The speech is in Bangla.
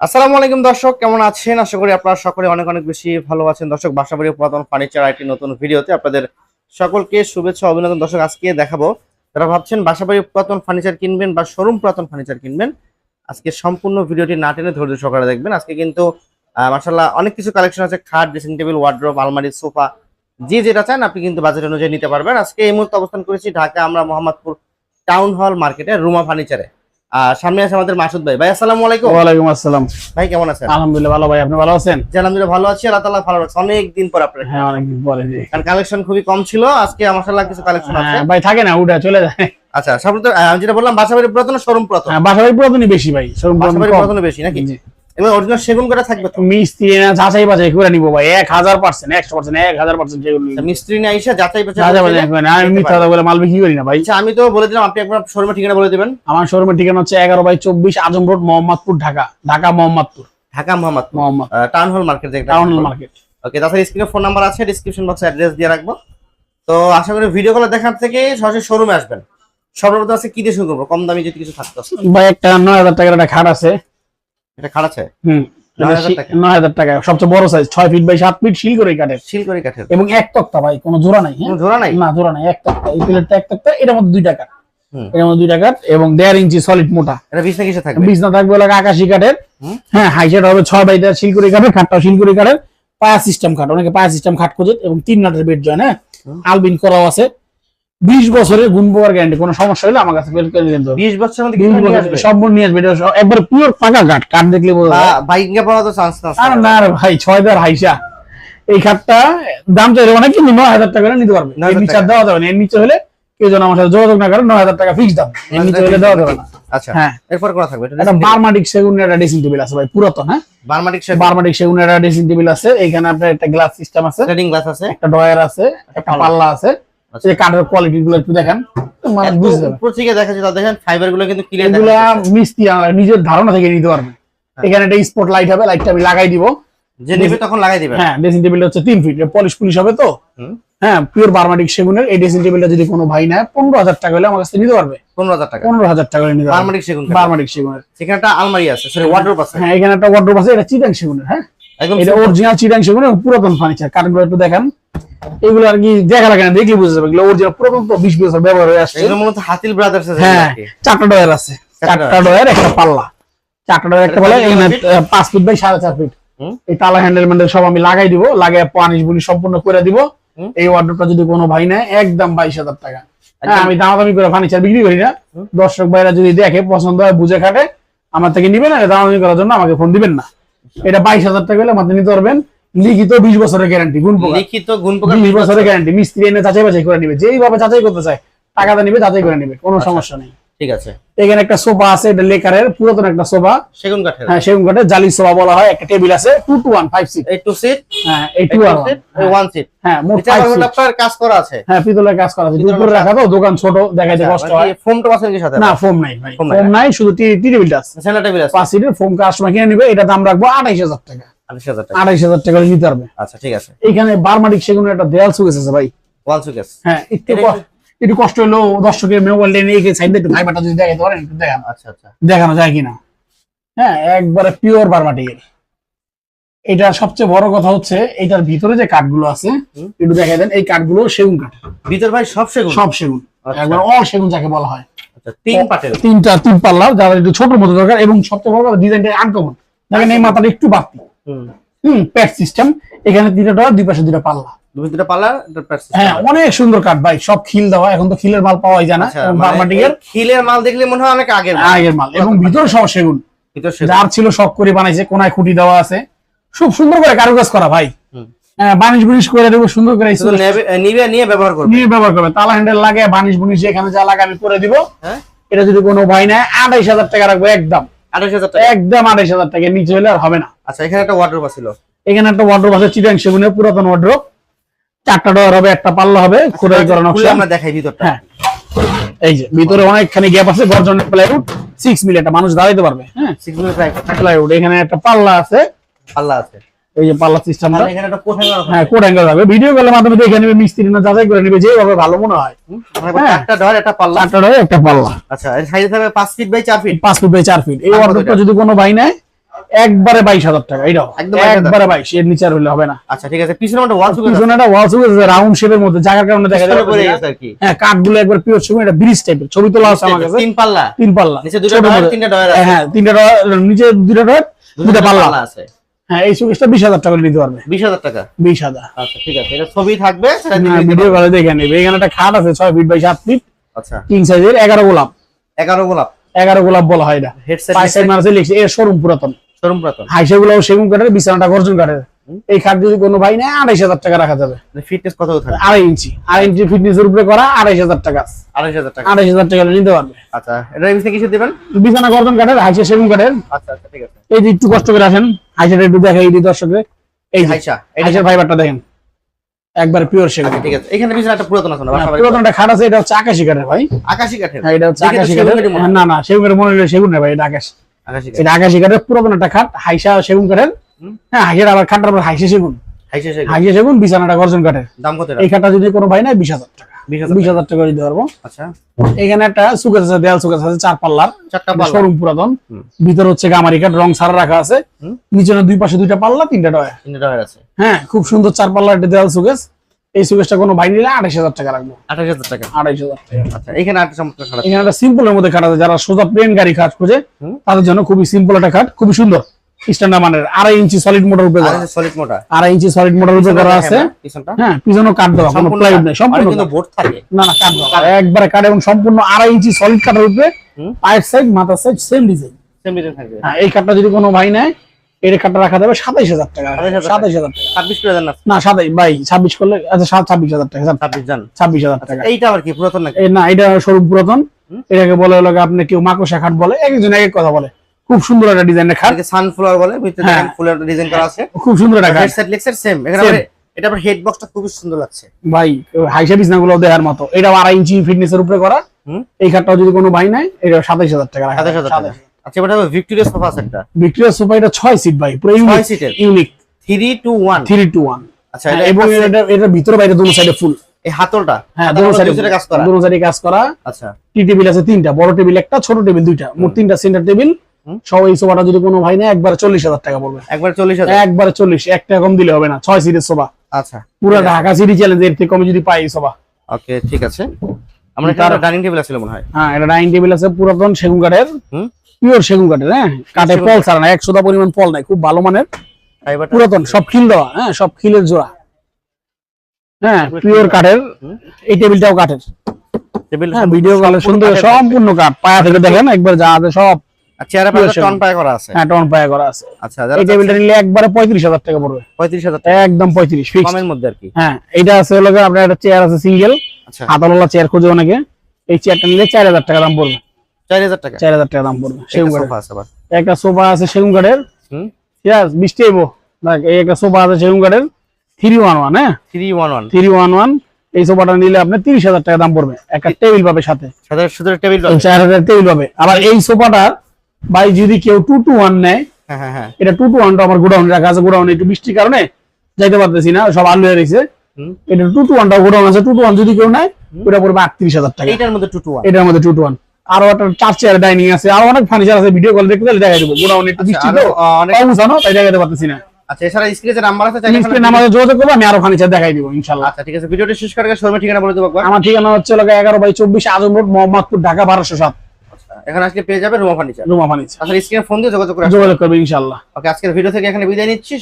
আসসালামু আলাইকুম দর্শক, কেমন আছেন? আশা করি আপনারা সকলে অনেক অনেক বেশি ভালো আছেন। দর্শক, বাসাবাড়ি পুরাতন ফার্নিচার আইটি নতুন ভিডিওতে আপনাদের সকলকে শুভেচ্ছা অভিনন্দন। দর্শক, আজকে দেখাবো, যারা ভাবছেন বাসাবাড়ি পুরাতন ফার্নিচার কিনবেন বা শোরুম পুরাতন ফার্নিচার কিনবেন, আজকে সম্পূর্ণ ভিডিওটি না টেনে ধৈর্য সহকারে দেখবেন। আজকে কিন্তু মাসাল্লাহ অনেক কিছু কালেকশন আছে, খাট ড্রেসিং টেবিল ওয়ার্ড্রোব আলমারি, সোফা, যে যেটা চান আপনি কিন্তু বাজেট অনুযায়ী নিতে পারবেন। আজকে এই মুহূর্তে অবস্থান করেছি ঢাকা আমরা মোহাম্মদপুর টাউন হল মার্কেটে রুমা ফার্নিচারে। আর সামনে আছে আমাদের মাসুদ ভাই। ভাই আসসালামু আলাইকুম। ওয়ালাইকুম আসসালাম। ভাই কেমন আছেন? আলহামদুলিল্লাহ ভালো ভাই। আপনি ভালো আছেন? জি, আলহামদুলিল্লাহ ভালো আছি। আল্লাহ তাআলা ভালো রাখছে। অনেক দিন পর আপনার হ্যাঁ অনেকদিন পরে জি। কারণ কালেকশন খুবই কম ছিল। আজকে মাশাআল্লাহ কিছু কালেকশন আছে। হ্যাঁ, ভাই থাকে না উঠে চলে যায়। আচ্ছা সব তো আমি যেটা বললাম বাসাবাড়ি পুরাতন শোরুম পুরাতন? হ্যাঁ, বাসাবাড়ি পুরাতনই বেশি ভাই। শোরুম পুরাতন বেশি নাকি? এবং অরিজিনাল সেগুন কাঠা থাকবে তো? মিস্ত্রি না যাচাই বাছাই করে নিবো ভাই। এক হাজার পার্সেন্ট একশো পার্সেন্ট এক হাজার পার্সেন্ট যেগুলো আচ্ছা, মিস্ত্রি নিয়ে আইসা যাচাই বাছাই যাচাই বাছাই করে না, আমি মিথ্যা কথা বলে মাল বিক্রি করি না ভাই। আচ্ছা আমি তো বলে দিলাম আপনি একবার শোরুমের ঠিকানা বলে দিবেন। আমার শোরুমের ঠিকানা হচ্ছে এগারো বাই চব্বিশ Azam road Mohammadpur Dhaka. Dhaka Mohammadpur. Dhaka Mohammad Mohammad town hall market যেটা। টাউন হল মার্কেট ওকে তাছাড়া স্ক্রিনে ফোন নাম্বার আছে ডিসক্রিপশন বক্সে অ্যাড্রেস দিয়ে রাখব। তো আশা করি ভিডিও কলে দেখার থেকে সরাসরি শোরুমে আসবেন। সর্বপ্রথম আছে কি দিয়ে শুরু করব? কম দামি যদি কিছু থাকতো। ভাই একটা নয় হাজার টাকার একটা খাট আছে। এটা খারাপ আছে হুম। নয় হাজার টাকা? সবচেয়ে বড় সাইজ ছয় ফিট বাই সাত ফিট শিল করে এবং এক তক্তা ভাই কোনো জোড়া নাই হ্যাঁ? জোড়া নাই? না জোড়া নাই এক তক্তা। এই প্লেটটা এক তক্তা এটার মধ্যে দুই টাকা। এটার মধ্যে দুই টাকা এবং দেড় ইঞ্চি সলিড মোটা। এটা বিছনা কিসে থাকবে? বিছনা থাকবে আকাশি কাঠের। হ্যাঁ হাইসেট হবে ছয় বাই দেড় শিলকুড়ি কাঠের খাটটাও কাঠের পায়া সিস্টেম খাট অনেকে পায়া সিস্টেম খাট খোঁজে এবং তিন নাটের বেড জয়েন হ্যাঁ? আলবিন করাও আছে। বিশ বছরের গুণ পোকার গ্যারান্টি কোনো সমস্যা হলে আমার কাছে বের করে নিতে হবে বিশ বছরের মধ্যে বছর সব নিয়ে আসবে এটা একবার পিওর পাকা কাঠ কাঠ দেখলে বাইকিং পাওয়া তো চান্স না আর না ভাই ছয় হাইসা। এই খাটটা দাম চাইলে অনেক কিন্তু নয় হাজার টাকা করে নিতে পারবে। এর নিচে। দেওয়া যাবে না এর নিচে হলে কেউ যেন আমার সাথে যোগাযোগ না করে নয় হাজার টাকা ফিক্স দাম। এর নিচে হলে দেওয়া যাবে না। আচ্ছা হ্যাঁ। এরপর করা থাকবে বার্মাটিক সেগুনের একটা ড্রেসিং টেবিল আছে ভাই পুরাতন হ্যাঁ? বার্মাটিক বার্মাটিক সেগুনের একটা ড্রেসিং টেবিল আছে এখানে আপনার একটা গ্লাস সিস্টেম আছে গ্লাস আছে। একটা ড্রয়ার আছে একটা পাল্লা আছে। এই কাঠের কোয়ালিটি গুলো একটু দেখেন দেখা যাচ্ছে দেখেন ফাইবারগুলো কিন্তু ক্লিয়ার এগুলা নিজের ধারণা থেকে নিতে পারবে। হ্যাঁ। এখানে একটা স্পট লাইট হবে লাইটটা আমি লাগাই দিব। যে নেবে তখন লাগাই দিবেন হ্যাঁ ড্রেসিং টেবিলটা হচ্ছে ফিট পলিশ পুলিশ হবে তো? হ্যাঁ পিওর বার্মাটিক সেগুনের এই ড্রেসিং টেবিলটা যদি কোনো ভাই নেয় পনেরো হাজার টাকা হলে আমার কাছে নিতে পারবে। পনেরো হাজার টাকা। পনেরো হাজার টাকা হলে নিতে পারবে। বার্মাটিক সেগুন বার্মাটিক সেগুনের। সেখানে একটা আলমারি আছে সরি ওয়ার্ডরোব আছে। হ্যাঁ এখানে একটা ওয়ার্ড্রোব আছে এটা চিটাং সেগুনের হ্যাঁ। একদম এটা অরিজিনাল চিটাং সেগুন এবং পুরাতন ফার্নিচার কাঠগুলো একটু দেখেন। এগুলো আর কি দেখা লাগে না দেখলে যাবে। এগুলো অরিজিনাল পুরাতন বিশ বছর ব্যবহার হয়ে আসছে। মূলত হাতিল ব্রাদার্স আছে হ্যাঁ চারটা ডয়ার আছে। চারটা ডয়ার একটা পাল্লা। চারটা ডয়ার একটা এটা পাল্লা এখানে পাঁচ ফিট বাই সাড়ে চার ফিট। এই তালা হ্যান্ডেল ম্যান্ডেল সব আমি লাগাই দিব লাগাই পানিশ বুনি সম্পূর্ণ করে দিব। এই অর্ডারটা যদি কোনো ভাই নেয় একদম বাইশ হাজার টাকা। হ্যাঁ। আমি দামাদামি করে ফার্নিচার বিক্রি করি না। দর্শক ভাইরা যদি দেখে পছন্দ হয় বুঝে খাটে আমার থেকে নিবেন আর দামাদামি করার জন্য আমাকে ফোন দিবেন না। এটা বাইশ হাজার টাকা হলে মাত্র নিতে পারবেন। লিখিত বিশ বছরের গ্যারান্টি গুণ লিখিত গুণ বিশ বছরের গ্যারান্টি মিস্ত্রি এনে যাচাই বাছাই করে নিবে যেইভাবে যাচাই করতে চায় টাকাটা নিবে যাচাই করে নিবে কোনো আচ্ছা। সমস্যা নেই। ঠিক আছে। এখানে একটা সোফা আছে এটা লেকারের পুরাতন একটা সোফা। সেগুন কাঠের। হ্যাঁ সেগুন কাঠের জালি সোফা বলা হয় একটা টেবিল আছে two two one five seat এই টু সিট হ্যাঁ এই এই টু টু ওয়ান সিট এই ওয়ান সিট হ্যাঁ মোট আবার সিট আপনার কাজ করা আছে। হ্যাঁ পিতলের কাজ করা আছে। উপরে রাখা তো দোকান ছোট দেখাইতে আচ্ছা, কষ্ট হয়। ফোম তো আছে কি সাথে? না ফোম নাই ভাই। ফোম নাই। শুধু টি টেবিলটা আছে। সেন্টার টেবিল আছে। পাঁচ সিটের ফোম কাস্টমার কিনে নিবে এটা দাম রাখব আঠাইশ হাজার টাকা। আঠাশ হাজার টাকা। নিতে পারবে। আচ্ছা ঠিক আছে। এখানে বারমাটিক সেগুনের একটা দেয়াল সুকেস আছে ভাই। ওয়ান সুকেস হ্যাঁ একটু কষ্ট হলো দর্শকের মোবাইল নিয়ে সাইড একটু ভাইবারটা যদি দেখাইতে পারেন একটু দেখান। আচ্ছা আচ্ছা। দেখানো যায় কিনা। হ্যাঁ একবারে পিওর বারমাটিকের এটা সবচেয়ে বড় কথা হচ্ছে এটার ভিতরে যে কাঠগুলো আছে একটু দেখাই দেন এই কাঠগুলো সেগুন কাঠ। ভিতর ভাই সব সেগুন? সব সেগুন। আচ্ছা। একবার অল সেগুন যাকে বলা হয়। তিন পাটের। তিনটা তিন পাল্লা যারা একটু ছোট মতো দরকার এবং সবচেয়ে বড় কথা ডিজাইনটা আনকমন দেখেন এই মাথাটা একটু বাড়তি। হুম। প্যাড সিস্টেম এখানে তিনটা ডলার দুই পাশে দুটা পাল্লা। দুই দুটো পাল্লা প্যাড system। হ্যাঁ অনেক সুন্দর কাঠ ভাই সব খিল দেওয়া এখন তো খিলের মাল পাওয়াই যায় না আচ্ছা, মানে বারমাটিকের। খিলের মাল দেখলে মনে হয় অনেক আগের আগের মাল এবং ভিতরে সব সেগুন। ভিতর সেগুন। যার ছিল শখ করে বানাইছে কোনায় খুঁটি দেওয়া আছে। খুব সুন্দর করে কারুকাজ করা ভাই। হ্যাঁ, বানিশ বুনিশ করে দেবো সুন্দর করে নিবে নিয়ে ব্যবহার করবে। নিয়ে ব্যবহার করবে। তালা হ্যান্ডেল লাগে বানিশ বুনিশ এখানে যা লাগে আমি করে দিব। হ্যাঁ? এটা যদি কোনো ভাই নেয় আঠাইশ হাজার টাকা রাখব একদম। একদম আড়াইশ হাজার টাকা নিচে হলে আর হবে না। আচ্ছা এখানে একটা ওয়ার্ড্রোপ ছিল এখানে একটা ওয়ার্ড্রোপ আছে চিটাং সেগুনের পুরাতন ওয়ার্ড্রোপ চারটা ডোর হবে একটা পাল্লা হবে খোদাই করা নকশা। আমরা দেখাই ভিতরটা। হ্যাঁ। এই যে ভিতরে অনেকখানি গ্যাপ আছে গর্জনের প্লাইউড সিক্স মিলি একটা মানুষ দাঁড়াইতে পারবে হ্যাঁ। প্রায় প্লাইউড এখানে একটা পাল্লা আছে। পাল্লা আছে। এই যে পাল্লা সিস্টেমটা একটা হ্যাঁ কোড অ্যাঙ্গেল থাকবে ভিডিও কলের মাধ্যমে দেখে নেবে মিস্ত্রি না যাচাই করে নেবে যেভাবে ভালো মনে হয়। একটা। একটা ডর একটা পাল্লা। চারটা ডোর একটা পাল্লা। আচ্ছা সাইজে থাকবে ফিট বাই চার ফিট পাঁচ ফুট বাই চার ফিট এই কত যদি কোনো ভাই নেয় একবারে বাইশ হাজার টাকা এটাও একবারে বাইশ এর নিচে আর হলে হবে না। আচ্ছা ঠিক আছে পিছনে একটা ওয়াল সুবিধা পিছনে একটা ওয়াল সুকেস রাউন্ড শেপের মধ্যে জায়গার কারণে দেখা পড়ে যায় গেছে আর কি। হ্যাঁ কাঠগুলো একবার পিওর সেগুন এটা ব্রিজ টাইপের ছবি তোলা আছে আমার কাছে। তিন পাল্লা। তিন পাল্লা। নিচে দুটো ডয়ার তিনটা ডয়ার আছে। হ্যাঁ তিনটা ডয়ার, নিচে দুটো ডয়ার দুটা পাল্লা আছে। হ্যাঁ এই সুকেসটা বিশ হাজার টাকা নিতে পারবে। বিশ হাজার টাকা? বিশ হাজার। আচ্ছা ঠিক আছে। এটা ছবি থাকবে ভিডিও দেখে নেবে। এখানে একটা খাট আছে ছয় ফিট বাই সাত ফিট আচ্ছা। কিং সাইজের এগারো গোলাপ। এগারো গোলাপ। এগারো গোলাপ বলা হয় এটা। হেডসেট পাঁচ সাইড মারছে লিখছে এর শোরুম পুরাতন। শোরুম পুরাতন। হাইসে সেগুন কাঠের বিছানাটা গর্জন কাঠের। এই খাট যদি কোনো ভাই নেয় আড়াইশ হাজার টাকা রাখা যাবে। ফিটনেস কত থাকে আড়াই ইঞ্চি। আড়াই ইঞ্চি ফিটনেসের উপরে করা আড়াইশ হাজার টাকা। আড়াইশ হাজার টাকা। আড়াইশ হাজার টাকা নিতে পারবে। আচ্ছা এটা কিছু দিবেন? বিছানা গর্জন কাঠের হাইসে সেগুন কাঠের। আচ্ছা আচ্ছা ঠিক আছে। এই যে একটু কষ্ট করে আসেন। হাইসাটা একটু দেখে এই যে দর্শকের এই হাইসা হাইসার ফাইবারটা দেখেন। একবার পিওর সেগুন আচ্ছা ঠিক আছে। এখানে পিছনে একটা পুরাতন আছে না? বাসা বাড়ি পুরাতন একটা খাট আছে এটা হচ্ছে আকাশি কাঠের ভাই। আকাশি কাঠের? হ্যাঁ এটা হচ্ছে আকাশি সেগুন কাঠের না না সেগুন কাঠের মনে হলো সেগুন না ভাই এটা আকাশ। আকাশি এটা আকাশি কাঠের পুরাতন একটা খাট হাইসা সেগুন কাঠের। হ্যাঁ হাইসের আবার খাটটার আবার হাইসে সেগুন। হাইসা সেগুন। সেগুন বিছানাটা গর্জন কাঠের। দাম কত এই খাটটা যদি কোনো ভাই বিশ হাজার টাকা। বিশ হাজার টাকা। দিতে পারব। আচ্ছা। এখানে একটা সুকেস আছে দেয়াল সুকেস আছে চার পাল্লার। চারটা পাল্লা। শোরুম পুরাতন। হুম। হচ্ছে গামারি কাঠ রং সারা রাখা আছে। নিচে দুই পাশে দুইটা পাল্লা তিনটা ডয়া তিনটা ডয়ার আছে। হ্যাঁ খুব সুন্দর চার পাল্লার একটা দেয়াল সুকেস এই সুকেসটা কোনো ভাই নিলে আড়াইশ হাজার টাকা রাখব আঠাশ হাজার টাকা। হাজার টাকা। আচ্ছা চমৎকার এখানে একটা সিম্পলের মধ্যে খাট আছে। যারা সোজা প্লেন গাড়ি খাট খোঁজে তাদের জন্য খুবই সিম্পল একটা খাট খুবই সুন্দর। স্ট্যান্ডার্ড মানের আড়াই ইঞ্চি সলিড মোটর উপরে সলিড মোটা আড়াই ইঞ্চি সলিড মোটর উপরে করা আছে। হ্যাঁ পিছনেও কাঠ দেওয়া কোনো প্লাইউড। নেই সম্পূর্ণ কিন্তু বোর্ড থাকে। না না কাঠ দেওয়া একবারে কাঠ এবং সম্পূর্ণ আড়াই ইঞ্চি সলিড কাঠের উপরে হুম। পায়ের সাইড মাথার side same design same design থাকবে। হ্যাঁ এই কাঠটা যদি কোনো ভাই নেয় এই কাঠটা রাখা যাবে সাতাইশ হাজার টাকা। সাতাইশ হাজার টাকা। ছাব্বিশ দেন না। না সাতাইশ ভাই ছাব্বিশ করলে আচ্ছা সাত ছাব্বিশ হাজার টাকা ছাব্বিশ জান। ছাব্বিশ হাজার টাকা। এইটা আবার কি পুরাতন না এটা স্বরূপ পুরাতন। এটাকে বলে হলো আপনি কেউ মাকড়সা খাট বলে একজন এক এক কথা বলে। খুব সুন্দর একটা ডিজাইন এটাকে সানফ্লাওয়ার বলে ভিতরে হ্যাঁ। দেখেন ফুলের ডিজাইন করা আছে। খুব সুন্দর খাট। হেডসেট লেক্সের সেম এখানে এটা আবার হেড বক্সটা খুবই সুন্দর লাগছে। ভাই হাইসা বিছনা গুলো দেওয়ার মতো। এটা আড়াই ইঞ্চি ফিটনেস এর উপরে করা। এই খাটটাও যদি কোনো ভাই নেয় এটা সাতাইশ হাজার টাকা রাখা। সাতাশ হাজার টাকা। আচ্ছা এবার ভিক্টোরিয়া সোফা সেটটা ভিক্টোরিয়া সোফা এটা ছয় সিট ভাই পুরো ইউনিক সিটের unique three two one three two one আচ্ছা এটা এবং এটা এটা ভিতরে বাইরে দুটো সাইডে ফুল এই হাতলটা? হ্যাঁ দুটো সাইডে কাজ করা। দুটো সাইডে কাজ করা। আচ্ছা। টি টেবিল আছে তিনটা বড় টেবিল একটা ছোট টেবিল দুইটা। মোট তিনটা সেন্টার টেবিল। সব এই সোফাটা যদি কোনো ভাই নেয় একবারে চল্লিশ হাজার টাকা পড়বে। একবার চল্লিশ হাজার? একবারে চল্লিশ এক টাকা কম দিলে হবে না ছয় সিটের সোফা। আচ্ছা। পুরো ঢাকা সিটি চ্যালেঞ্জ এর থেকে কমে যদি পাই এই সোফা। ওকে ঠিক আছে। আমরা ডাইনিং টেবিল আছে মনে হয়। হ্যাঁ এটা ডাইনিং টেবিল আছে পুরাতন সেগুন কাঠের পিওর সেগুন কাঠের হ্যাঁ কাঠে পল ছাড়া না পরিমাণ পল নাই খুব ভালো মানের। পুরাতন সব খিল দেওয়া হ্যাঁ সব খিলের জোড়া। হ্যাঁ পিওর কাঠের। এই টেবিলটাও কাঠের। টেবিল হ্যাঁ ভিডিও কলে সুন্দর সম্পূর্ণ কাঠ। পায়া থেকে দেখেন একবার যা আছে সব। টন পায় করা আছে? হ্যাঁ টন পায়া করা আছে। আচ্ছা এই টেবিলটা নিলে একবারে পঁয়ত্রিশ হাজার টাকা পড়বে। টাকা। একদম পঁয়ত্রিশ ফিক্স কমের মধ্যে আর কি। হ্যাঁ এটা আছে হলো আপনার একটা চেয়ার আছে সিঙ্গেল আচ্ছা। চেয়ার খোঁজে অনেকে। এই চেয়ারটা নিলে চার হাজার টাকা দাম পড়বে। টাকা। চার হাজার টাকা দাম পড়বে। সেগুন সোফা আছে আবার। একটা সোফা আছে সেগুন কাঠের হুম? ঠিক আছে বৃষ্টি দেখ এই একটা সোফা আছে সেগুন কাঠের থ্রি ওয়ান ওয়ান হ্যাঁ? Three one one three one one এই সোফাটা নিলে আপনার তিরিশ হাজার টাকা দাম পড়বে। একটা টেবিল পাবে সাথে। সাথে টেবিল চার হাজার টেবিল পাবে। আবার এই সোফাটার ভাই যদি কেউ টু টু ওয়ান নেয় হ্যাঁ হ্যাঁ হ্যাঁ। এটা টু টু ওয়ানটা আমার গোডাউনে রাখা আছে গোডাউনে একটু বৃষ্টির কারণে যাইতে পারতেছি না সব আলু রয়েছে। এটা টু টু ওয়ানটা গোডাউন আছে টু টু ওয়ান যদি কেউ নেয় ওটা পড়বে আটত্রিশ হাজার টাকা। এইটার মধ্যে টু টু ওয়ান এটার মধ্যে টু টু ওয়ান আরও একটা চার চেয়ার ডাইনিং আছে আরও অনেক ফার্নিচার আছে ভিডিও কল দেখতে গেলে দেখা দেবো। গোডাউনে একটু বৃষ্টি তো অনেক অবস্থানো তাই দেখাতে পারতেছি না। আচ্ছা এছাড়া স্ক্রিনে নাম্বার আছে চাইলে স্ক্রিন আমাদের যোগাযোগ করব আমি আরও ফার্নিচার দেখাই দিব ইনশাল্লাহ। আচ্ছা ঠিক আছে ভিডিওটি শেষ করে শোরুমের ঠিকানা বলে দেবো একবার। আমার ঠিকানা হচ্ছে এগারো বাই চব্বিশ আজম রোড মোহাম্মদপুর ঢাকা বারোশো সাত। আচ্ছা, এখানে আজকে পেয়ে যাবে রুমা ফার্নিচার। রুমা ফার্নিচার। আচ্ছা স্ক্রিনে ফোন দিয়ে যোগাযোগ করে যোগাযোগ করবে ইনশাল্লাহ ওকে আজকের ভিডিও থেকে এখানে বিদায় নিচ্ছি।